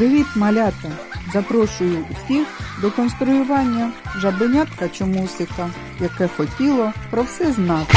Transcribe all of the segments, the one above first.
Привіт, малята! Запрошую усіх до конструювання жабенятка чомусика, яке хотіло про все знати.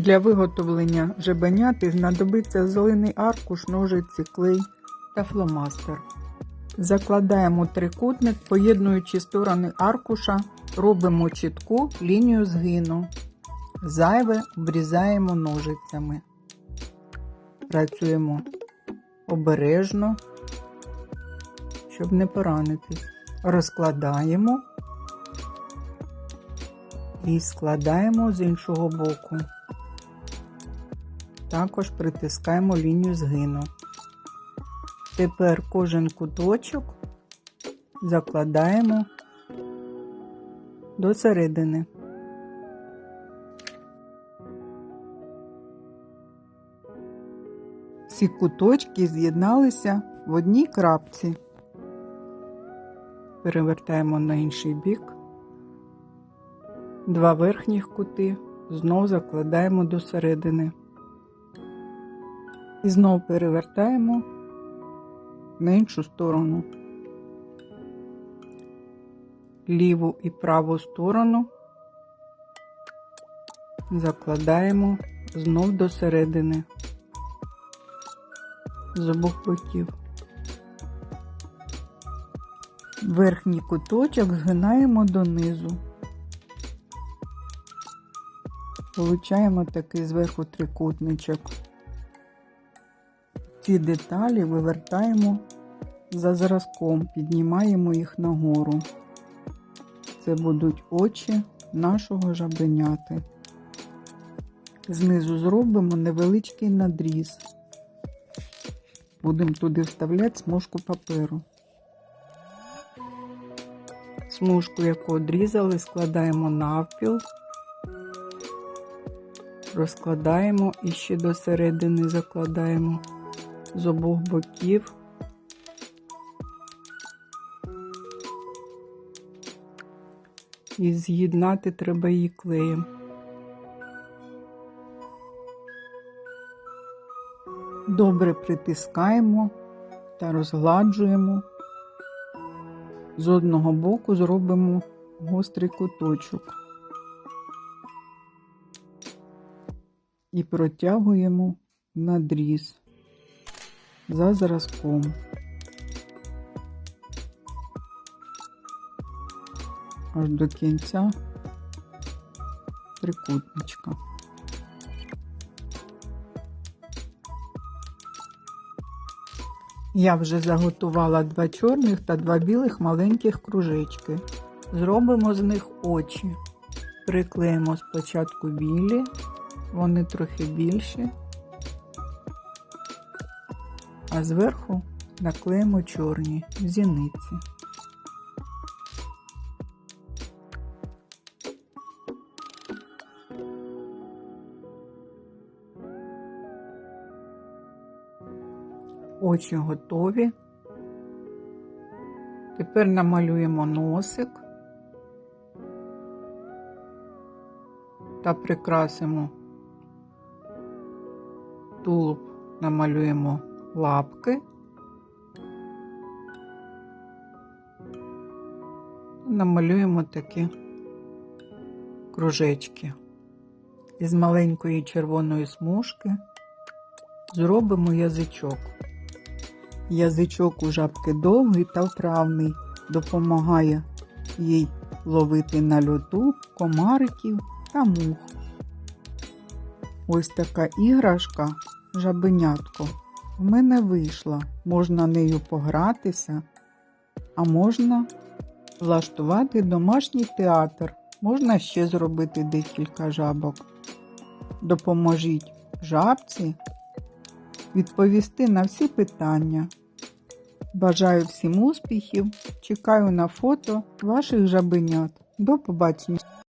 Для виготовлення жабеняти знадобиться зелений аркуш, ножиці, клей та фломастер. Закладаємо трикутник, поєднуючи сторони аркуша, робимо чітку лінію згину. Зайве обрізаємо ножицями. Працюємо обережно, щоб не поранитись. Розкладаємо і складаємо з іншого боку. Також притискаємо лінію згину. Тепер кожен куточок закладаємо до середини. Всі куточки з'єдналися в одній крапці. Перевертаємо на інший бік. Два верхніх кути знов закладаємо до середини. І знов перевертаємо на іншу сторону. Ліву і праву сторону закладаємо знов до середини з обох боків. Верхній куточок згинаємо донизу. Получаємо такий зверху трикутничок. Ці деталі вивертаємо за зразком, піднімаємо їх нагору. Це будуть очі нашого жабеняти. Знизу зробимо невеличкий надріз. Будемо туди вставляти смужку паперу. Смужку, яку одрізали, складаємо навпіл, розкладаємо і ще до середини закладаємо з обох боків. І з'єднати треба її клеєм. Добре притискаємо та розгладжуємо. З одного боку зробимо гострий куточок і протягуємо надріз за зразком. Аж до кінця трикутничка. Я вже заготувала два чорних та два білих маленьких кружечки. Зробимо з них очі. Приклеїмо спочатку білі, вони трохи більші, а зверху наклеїмо чорні зіниці. Очі готові. Тепер намалюємо носик та прикрасимо тулуб, намалюємо лапки. Намалюємо такі кружечки. Із маленької червоної смужки зробимо язичок. Язичок у жабки довгий та вправний, допомагає їй ловити на льоту комариків та мух. Ось така іграшка, жабенятко, в мене вийшла. Можна нею погратися, а можна влаштувати домашній театр Можна ще зробити декілька жабок. Допоможіть жабці відповісти на всі питання. Бажаю всім успіхів. Чекаю на фото ваших жабенят. До побачення.